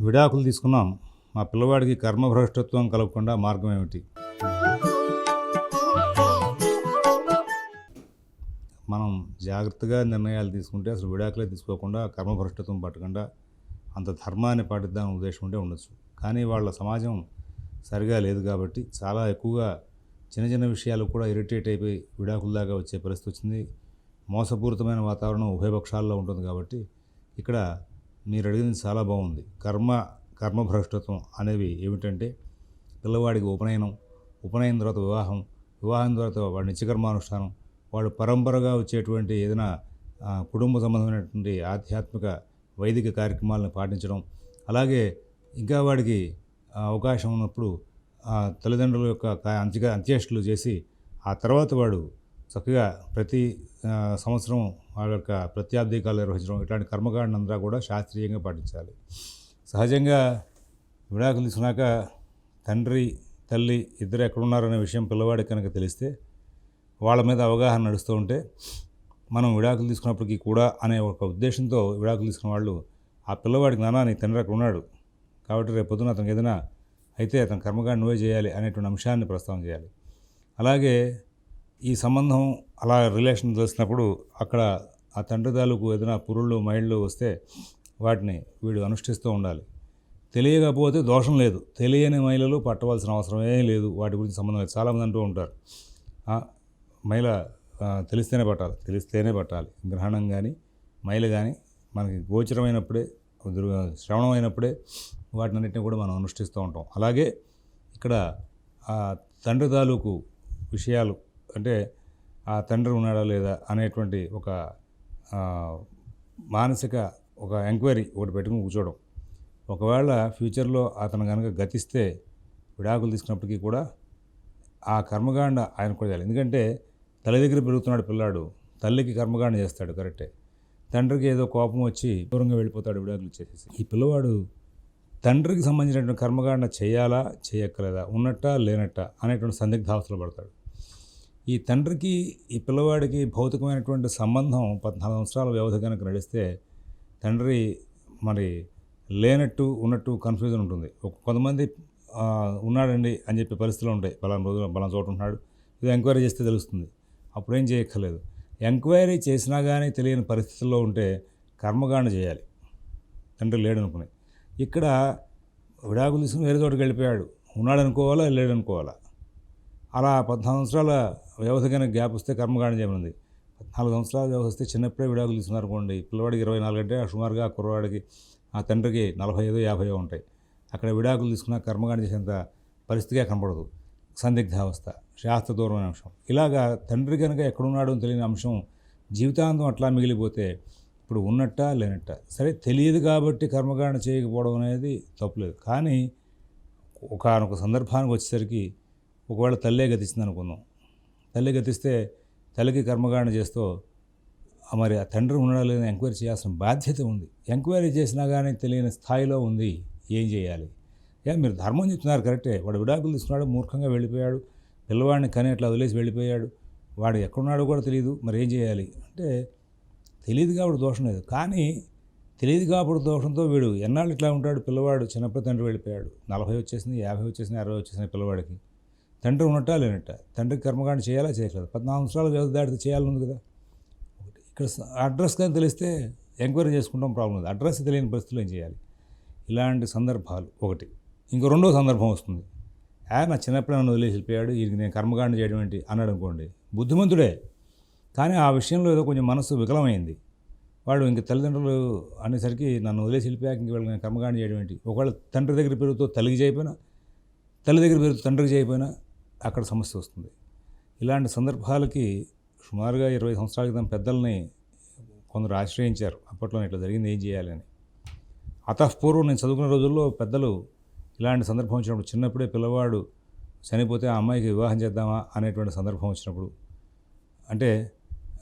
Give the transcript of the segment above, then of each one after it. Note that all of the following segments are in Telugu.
విడాకులు తీసుకున్నాం. మా పిల్లవాడికి కర్మభ్రష్టత్వం కలగకుండా మార్గం ఏమిటి? మనం జాగ్రత్తగా నిర్ణయాలు తీసుకుంటే అసలు విడాకులే తీసుకోకుండా కర్మభ్రష్టత్వం పట్టకుండా అంత ధర్మాన్ని పాటిద్దామని ఉద్దేశం ఉంటే ఉండొచ్చు. కానీ వాళ్ళ సమాజం సరిగా లేదు కాబట్టి చాలా ఎక్కువగా చిన్న చిన్న విషయాలు కూడా ఇరిటేట్ అయిపోయి విడాకుల దాకా వచ్చే పరిస్థితి వచ్చింది. మోసపూరితమైన వాతావరణం ఉభయపక్షాల్లో ఉంటుంది కాబట్టి ఇక్కడ మీరు అడిగింది చాలా బాగుంది. కర్మ కర్మభ్రష్టత్వం అనేవి ఏమిటంటే పిల్లవాడికి ఉపనయనం ఉపనయనం తర్వాత వివాహం వివాహం తర్వాత వాడి నిత్యకర్మానుష్ఠానం వాడు పరంపరగా వచ్చేటువంటి ఏదైనా కుటుంబ సంబంధమైనటువంటి ఆధ్యాత్మిక వైదిక కార్యక్రమాలను పాటించడం అలాగే ఇంకా వాడికి అవకాశం ఉన్నప్పుడు తల్లిదండ్రుల యొక్క అంత్య అంత్యేష్టులు చేసి ఆ తర్వాత వాడు చక్కగా ప్రతి సంవత్సరం వాళ్ళ యొక్క ప్రత్యాబ్దికాలు నిర్వహించడం ఇట్లాంటి కర్మకాండంతా కూడా శాస్త్రీయంగా పాటించాలి. సహజంగా విడాకులు తీసుకున్నాక తండ్రి తల్లి ఇద్దరు ఎక్కడున్నారనే విషయం పిల్లవాడికి కనుక తెలిస్తే వాళ్ళ మీద అవగాహన నడుస్తూ ఉంటే మనం విడాకులు తీసుకున్నప్పటికీ కూడా అనే ఒక ఉద్దేశంతో విడాకులు తీసుకున్న వాళ్ళు ఆ పిల్లవాడికి నానా నీ తండ్రి అక్కడ ఉన్నాడు. కాబట్టి రేపు పొద్దున అతనికి ఏదైనా అయితే అతని కర్మకాండ నువ్వే చేయాలి అనేటువంటి అంశాన్ని ప్రస్తావన చేయాలి. అలాగే ఈ సంబంధం అలా రిలేషన్ తెలిసినప్పుడు అక్కడ ఆ తండ్రి తాలూకు ఏదైనా పురుళ్ళు మైళ్ళు వస్తే వాటిని వీడు అనుష్ఠిస్తూ ఉండాలి. తెలియకపోతే దోషం లేదు. తెలియని మహిళలు పట్టవలసిన అవసరమే లేదు. వాటి గురించి సంబంధం లేదు. చాలామంది అంటూ ఉంటారు. మహిళ తెలిస్తేనే పట్టాలి. తెలిస్తేనే పట్టాలి. గ్రహణం కానీ మైలు కానీ మనకి గోచరమైనప్పుడే దుర్- శ్రవణమైనప్పుడే వాటినన్నింటినీ కూడా మనం అనుష్ఠిస్తూ ఉంటాం. అలాగే ఇక్కడ ఆ తండ్రి తాలూకు విషయాలు అంటే ఆ తండ్రి ఉన్నాడా లేదా అనేటువంటి ఒక మానసిక ఒక ఎంక్వైరీ ఒకటి పెట్టుకుని కూర్చోవడం. ఒకవేళ ఫ్యూచర్లో అతను కనుక గతిస్తే విడాకులు తీసుకున్నప్పటికీ కూడా ఆ కర్మకాండ ఆయన కూడా చేయాలి. ఎందుకంటే తల్లి దగ్గర పెరుగుతున్నాడు పిల్లాడు తల్లికి కర్మకాండ చేస్తాడు కరెక్టే. తండ్రికి ఏదో కోపం వచ్చి దూరంగా వెళ్ళిపోతాడు విడాకులు ఇచ్చేసేసి. ఈ పిల్లవాడు తండ్రికి సంబంధించినటువంటి కర్మకాండ చేయాలా చేయక్కలేదా ఉన్నట్టా లేనట్టా అనేటువంటి సందిగ్ధావస్థలో పడతాడు. ఈ తండ్రికి ఈ పిల్లవాడికి భౌతికమైనటువంటి సంబంధం పద్నాలుగు సంవత్సరాల వ్యవధి కనుక నడిస్తే తండ్రి మరి లేనట్టు ఉన్నట్టు కన్ఫ్యూజన్ ఉంటుంది. ఒక కొంతమంది ఉన్నాడండి అని చెప్పే పరిస్థితులు ఉంటాయి. పలానా రోజులు పలానా చోట ఉంటున్నాడు. ఇది ఎంక్వైరీ చేస్తే తెలుస్తుంది. అప్పుడేం చేయక్కర్లేదు. ఎంక్వైరీ చేసినా కానీ తెలియని పరిస్థితుల్లో ఉంటే కర్మకాండ చేయాలి. తండ్రి లేడనుకుని. ఇక్కడ విడాకులు తీసుకుని వేరే చోటుకి వెళ్ళిపోయాడు. ఉన్నాడనుకోవాలా లేడనుకోవాలా? అలా పద్నాలుగు సంవత్సరాల వ్యవధి గ్యాప్ వస్తే కర్మకాండ చేయమనింది పద్నాలుగు సంవత్సరాల వ్యవధి వస్తే చిన్నప్పుడే విడాకులు తీసుకున్నారు అనుకోండి. పిల్లవాడికి ఇరవై నాలుగు అంటే సుమారుగా ఆ కుర్రవాడికి ఆ తండ్రికి నలభై ఐదు యాభై ఉంటాయి. అక్కడ విడాకులు తీసుకున్న కర్మకాండ చేసేంత పరిస్థితిగా కనపడదు. సందిగ్ధావస్థ శాస్త్ర దూరమైన అంశం. ఇలాగా తండ్రి కనుక ఎక్కడున్నాడో తెలియని అంశం జీవితాంతం అట్లా మిగిలిపోతే ఇప్పుడు ఉన్నట్ట లేనట్ట? సరే తెలియదు కాబట్టి కర్మకాండ చేయకపోవడం అనేది తప్పులేదు కానీ ఒకనొక సందర్భానికి వచ్చేసరికి ఒకవేళ తల్లే గతిస్తుంది అనుకుందాం. తల్లి గతిస్తే తల్లికి కర్మకాండ చేస్తూ మరి ఆ తండ్రి ఉండడం లేదని ఎంక్వైరీ చేయాల్సిన బాధ్యత ఉంది. ఎంక్వైరీ చేసినా కానీ తెలియని స్థాయిలో ఉంది. ఏం చేయాలి? ఏ మీరు ధర్మం చెప్తున్నారు కరెక్టే. వాడు విడాకులు తీసుకున్నాడు మూర్ఖంగా వెళ్ళిపోయాడు. పిల్లవాడిని కని అట్లా వదిలేసి వెళ్ళిపోయాడు. వాడు ఎక్కడున్నాడో కూడా తెలియదు మరి ఏం చేయాలి? అంటే తెలియదు కాబట్టి దోషం లేదు. కానీ తెలియదు కాబట్టి దోషంతో వీడు ఎన్నాళ్ళు ఇట్లా ఉంటాడు? పిల్లవాడు చిన్నప్పుడు తండ్రి వెళ్ళిపోయాడు. నలభై వచ్చేసింది యాభై వచ్చేసింది అరవై వచ్చేసింది పిల్లవాడికి. తండ్రి ఉన్నట్టా లేనట్ట? తండ్రికి కర్మకాండ చేయాలా? చేయట్లేదు. పద్నాలుగు సంవత్సరాలు వ్యవధి దాటితే చేయాలనుంది కదా. ఇక్కడ అడ్రస్ కానీ తెలిస్తే ఎంక్వైరీ చేసుకుంటాం ప్రాబ్లం ఉంది అడ్రస్ తెలియని పరిస్థితులు ఏం చేయాలి? ఇలాంటి సందర్భాలు ఒకటి. ఇంకో రెండో సందర్భం వస్తుంది. ఆ నా చిన్నప్పుడు నన్ను వదిలేసి వెళ్ళిపోయాడు. నేను కర్మకాండ చేయడం ఏంటి? అన్నాడు అనుకోండి. బుద్ధిమంతుడే. కానీ ఆ విషయంలో ఏదో కొంచెం మనసు వికలమైంది. వాడు ఇంక తల్లిదండ్రులు అనేసరికి నన్ను వదిలేసి వెళ్ళిపోయాక ఇంక వీళ్ళకి నేను కర్మకాండ చేయడం ఏంటి? ఒకవేళ తండ్రి దగ్గర పెరుగుతో తల్లికి చేయకపోయినా తల్లి దగ్గర పెరుగుతూ తండ్రికి చేయకపోయినా అక్కడ సమస్య వస్తుంది. ఇలాంటి సందర్భాలకి సుమారుగా ఇరవై సంవత్సరాల క్రితం పెద్దల్ని కొందరు ఆశ్రయించారు. అప్పట్లో ఇట్లా జరిగింది ఏం చేయాలని అతఃపూర్వం నేను చదువుకున్న రోజుల్లో పెద్దలు ఇలాంటి సందర్భం వచ్చినప్పుడు చిన్నప్పుడే పిల్లవాడు చనిపోతే ఆ అమ్మాయికి వివాహం చేద్దామా అనేటువంటి సందర్భం వచ్చినప్పుడు అంటే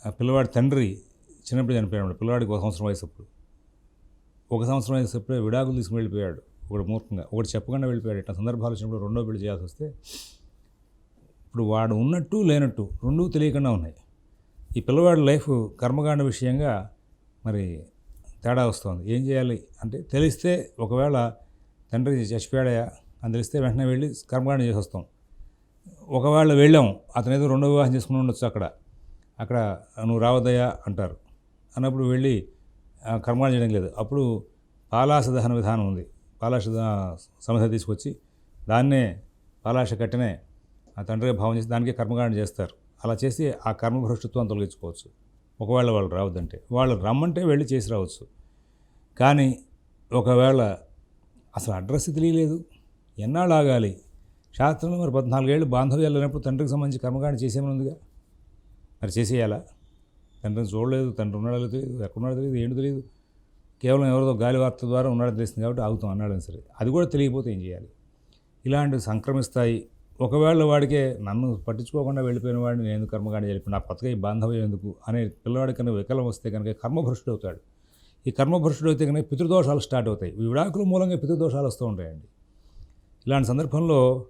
పిల్లవాడి తండ్రి చిన్నప్పుడు చనిపోయాడు పిల్లవాడికి ఒక సంవత్సరం వయసు అప్పుడు ఒక సంవత్సరం వయసు అప్పుడే విడాకులు తీసుకుని వెళ్ళిపోయాడు. ఒకటి మూర్ఖంగా ఒకటి చెప్పకుండా వెళ్ళిపోయాడు. ఇట్లా సందర్భాలు వచ్చినప్పుడు రెండో పెళ్ళి చేయాల్సి వస్తే ఇప్పుడు వాడు ఉన్నట్టు లేనట్టు రెండూ తెలియకుండా ఉన్నాయి. ఈ పిల్లవాడి లైఫ్ కర్మకాండ విషయంగా మరి తేడా వస్తుంది. ఏం చేయాలి అంటే తెలిస్తే ఒకవేళ తండ్రి చచ్చిపోయాడయా అని తెలిస్తే వెంటనే వెళ్ళి కర్మకాండ చేసి వస్తాం ఒకవేళ వెళ్ళాం అతను ఏదో రెండో వివాహం చేసుకుని ఉండొచ్చు అక్కడ. అక్కడ నువ్వు రావద్దయా అంటారు. అన్నప్పుడు వెళ్ళి కర్మకాండ చేయడం లేదు. అప్పుడు పాలాస దహన విధానం ఉంది. పాలాస సమస్య తీసుకొచ్చి దాన్నే పాలాస కట్టనే ఆ తండ్రిగా భావం చేసి దానికే కర్మకాండ చేస్తారు. అలా చేసి ఆ కర్మభ్రష్టత్వం తొలగించుకోవచ్చు. ఒకవేళ వాళ్ళు రావద్దంటే వాళ్ళు రమ్మంటే వెళ్ళి చేసి రావచ్చు. కానీ ఒకవేళ అసలు అడ్రస్ తెలియలేదు ఎన్నాళ్ళు ఆగాలి? శాస్త్రంలో మరి పద్నాలుగేళ్ళు బాంధవ్యాలు లేనప్పుడు తండ్రికి సంబంధించి కర్మకాండ చేసేమనుందిగా మరి చేసేయాలా? తండ్రిని చూడలేదు తండ్రి ఉన్నాడో తెలియదు ఎక్కడున్నాడో తెలియదు ఏంటో తెలియదు. కేవలం ఎవరిదో గాలి వార్త ద్వారా ఉన్నాడో తెలిసింది కాబట్టి ఆగుతాం అన్నాడని సరే. అది కూడా తెలియకపోతే ఏం చేయాలి? ఇలాంటివి సంక్రమిస్తాయి. ఒకవేళ వాడికే నన్ను పట్టించుకోకుండా వెళ్ళిపోయిన వాడిని నేను ఎందుకు కర్మకాండ చెప్పి నా కొత్తగా ఈ బాంధవ్యం ఎందుకు? అనే పిల్లవాడి కన్నా వికలం వస్తే కనుక కర్మభ్రష్టుడు అవుతాడు. ఈ కర్మభ్రష్టుడు అయితే కనుక పితృదోషాలు స్టార్ట్ అవుతాయి. విడాకుల మూలంగా పితృదోషాలు వస్తూ ఉంటాయండి. ఇలాంటి సందర్భంలో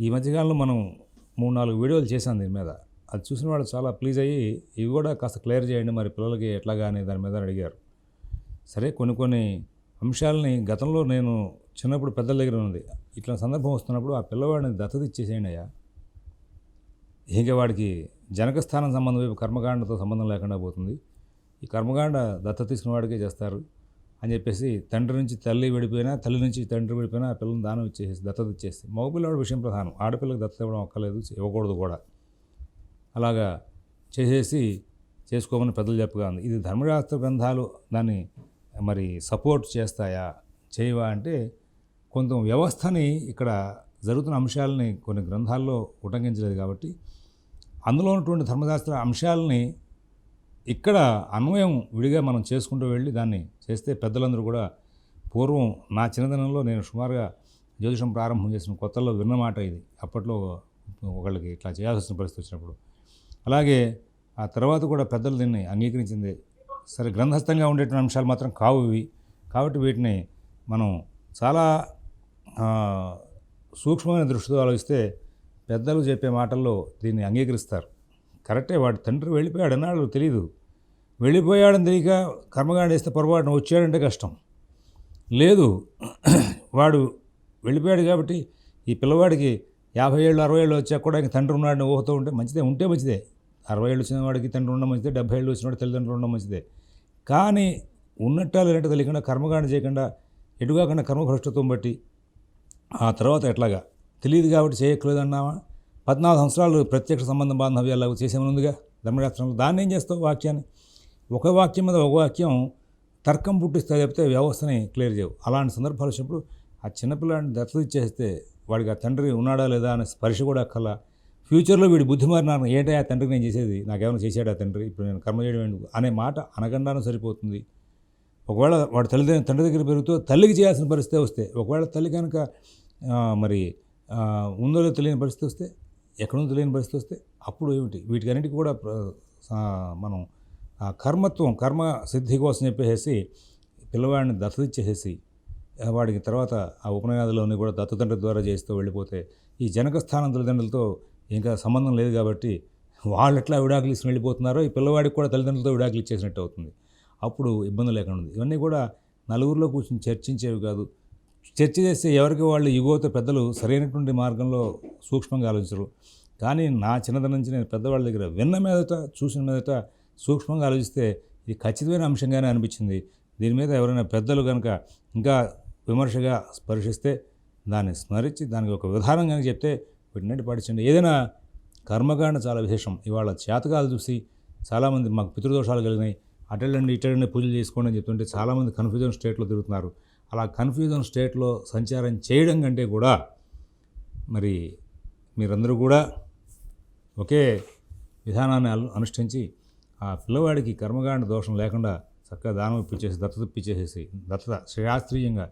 ఈ మధ్యకాలంలో మనం మూడు నాలుగు వీడియోలు చేశాను దీని మీద. అది చూసిన వాళ్ళు చాలా ప్లీజ్ అయ్యి ఇవి కూడా కాస్త క్లియర్ చేయండి. మరి పిల్లలకి ఎట్లాగా అని దాని మీద అడిగారు. సరే కొన్ని కొన్ని అంశాలని గతంలో నేను చిన్నప్పుడు పెద్దల దగ్గర ఉంది ఇట్లా సందర్భం వస్తున్నప్పుడు ఆ పిల్లవాడిని దత్తత ఇచ్చేసేయండి అయ్యా ఇక వాడికి జనకస్థానం సంబంధం వైపు కర్మకాండతో సంబంధం లేకుండా పోతుంది. ఈ కర్మకాండ దత్త తీసుకున్న వాడికే చేస్తారు అని చెప్పేసి తండ్రి నుంచి తల్లి విడిపోయినా తల్లి నుంచి తండ్రి విడిపోయినా ఆ పిల్లల్ని దానం ఇచ్చేసి దత్తత ఇచ్చేసి మగపిల్లవాడి విషయం ప్రధానం. ఆడపిల్లకి దత్తత ఇవ్వడం ఒక్కలేదు ఇవ్వకూడదు కూడా. అలాగా చేసేసి చేసుకోమని పెద్దలు చెప్పగా ఉంది. ఇది ధర్మశాస్త్ర గ్రంథాలు దాన్ని మరి సపోర్ట్ చేస్తాయా? చేయవా అంటే కొంత వ్యవస్థని ఇక్కడ జరుగుతున్న అంశాలని కొన్ని గ్రంథాల్లో ఉటంకించలేదు కాబట్టి అందులో ఉన్నటువంటి ధర్మశాస్త్ర అంశాలని ఇక్కడ అన్వయం విడిగా మనం చేసుకుంటూ వెళ్ళి దాన్ని చేస్తే పెద్దలందరూ కూడా పూర్వం నా చిన్నదనంలో నేను సుమారుగా జ్యోతిషం ప్రారంభం చేసిన కొత్తలో విన్న మాట ఇది. అప్పట్లో ఒకళ్ళకి ఇట్లా చేయాల్సి వచ్చిన పరిస్థితి వచ్చినప్పుడు. అలాగే ఆ తర్వాత కూడా పెద్దలు దీన్ని అంగీకరించింది. సరే గ్రంథస్థంగా ఉండేటువంటి అంశాలు మాత్రం కావు ఇవి. కాబట్టి వీటిని మనం చాలా సూక్ష్మమైన దృష్టితో ఆలోచిస్తే పెద్దలు చెప్పే మాటల్లో దీన్ని అంగీకరిస్తారు. కరెక్టే వాడు తండ్రి వెళ్ళిపోయాడు అన్నాడు తెలియదు వెళ్ళిపోయాడని తెలియక కర్మగాండ వేస్తే పొరపాటున వచ్చాడంటే కష్టం. లేదు వాడు వెళ్ళిపోయాడు కాబట్టి ఈ పిల్లవాడికి యాభై ఏళ్ళు అరవై ఏళ్ళు వచ్చాక కూడా ఇంక తండ్రి ఉన్నాడని ఊహతో ఉంటే మంచిదే ఉంటే మంచిదే. అరవై ఏళ్ళు వచ్చిన వాడికి తండ్రి ఉండడం మంచిదే డెబ్బై ఏళ్ళు వచ్చిన వాడు తల్లిదండ్రులు ఉండడం మంచిదే. కానీ ఉన్నట్టా లేనట్టు తెలియకుండా కర్మకాండ చేయకుండా ఎటుగాకుండా కర్మభ్రష్టత్వం బట్టి ఆ తర్వాత ఎట్లాగా? తెలియదు కాబట్టి చేయక్కర్లేదు అన్నావా పద్నాలుగు సంవత్సరాలు ప్రత్యక్ష సంబంధ బాంధవ్యాలు చేసేమని ఉందిగా ధర్మశాస్త్రంలో దాన్ని ఏం చేస్తావు వాక్యాన్ని? ఒక వాక్యం మీద ఒక వాక్యం తర్కం పుట్టిస్తే చెప్తే వ్యవస్థని క్లియర్ చేయవు. అలాంటి సందర్భాలు వచ్చినప్పుడు ఆ చిన్నపిల్లాడిని దత్తత ఇచ్చేస్తే వాడికి ఆ తండ్రి ఉన్నాడా లేదా అనే స్పర్శ కూడా కల. ఫ్యూచర్లో వీడి బుద్ధి మారినాను ఏంటో ఆ తండ్రికి నేను చేసేది? నాకేమైనా ఆ తండ్రి? ఇప్పుడు నేను కర్మ చేయడం అనే మాట అనగండాను సరిపోతుంది. ఒకవేళ వాడు తల్లి తండ్రి దగ్గర పెరుగుతూ తల్లికి చేయాల్సిన పరిస్థితి వస్తే ఒకవేళ తల్లి కనుక మరి ఉందో తెలియని పరిస్థితి వస్తే ఎక్కడుందో తెలియని పరిస్థితి వస్తే అప్పుడు ఏమిటి? వీటికన్నిటికీ కూడా మనం ఆ కర్మత్వం కర్మ సిద్ధి కోసం చెప్పేసి పిల్లవాడిని దత్తత వాడికి తర్వాత ఆ ఉపనయాదులోని కూడా దత్తతండ్రి ద్వారా చేస్తూ వెళ్ళిపోతే ఈ జనక స్థానం తల్లిదండ్రులతో ఇంకా సంబంధం లేదు కాబట్టి వాళ్ళు ఎట్లా విడాకులు ఇచ్చి వెళ్ళిపోతున్నారో ఈ పిల్లవాడికి కూడా తల్లిదండ్రులతో విడాకులు ఇచ్చేసినట్టు అవుతుంది. అప్పుడు ఇబ్బంది లేకుండా ఉంది ఇవన్నీ కూడా నలుగురిలో కూర్చొని చర్చించేవి కాదు. చర్చ చేస్తే ఎవరికి వాళ్ళు ఇగోతో పెద్దలు సరైనటువంటి మార్గంలో సూక్ష్మంగా ఆలోచించరు. కానీ నా చిన్నతనం నుంచి నేను పెద్దవాళ్ళ దగ్గర విన్న మీదట చూసిన మీదట సూక్ష్మంగా ఆలోచిస్తే ఇది ఖచ్చితమైన అంశంగానే అనిపించింది. దీని మీద ఎవరైనా పెద్దలు కనుక ఇంకా విమర్శగా స్పర్శిస్తే దాన్ని స్మరించి దానికి ఒక విధానం కనుక చెప్తే వీటినట్టు పాటించండి. ఏదైనా కర్మకాండ చాలా విశేషం. ఇవాళ చేతకాలు చూసి చాలామంది మాకు పితృదోషాలు కలిగినాయి. అటెండ్ ఇటెండ్ పూజలు చేసుకోండి అని చెప్తుంటే చాలామంది కన్ఫ్యూజన్ స్టేట్లో తిరుగుతున్నారు. అలా కన్ఫ్యూజన్ స్టేట్లో సంచారం చేయడం కంటే కూడా మరి మీరందరూ కూడా ఒకే విధానాన్ని అనుష్ఠించి ఆ పిల్లవాడికి కర్మకాండ దోషం లేకుండా చక్కగా దానం ఇప్పించేసి దత్తత ఇప్పించేసేసి దత్తత శాస్త్రీయంగా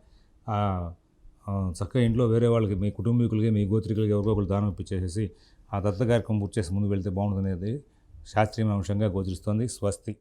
చక్కగా ఇంట్లో వేరే వాళ్ళకి మీ కుటుంబీకులకి మీ గోత్రికులకి ఎవరికో ఒకరు దానం ఇప్పించేసేసి ఆ దత్త కార్యక్రమం పూర్తి చేసి ముందు వెళ్తే బాగుంటుంది అనేది శాస్త్రీయ అంశంగా గోచరిస్తోంది. స్వస్తి.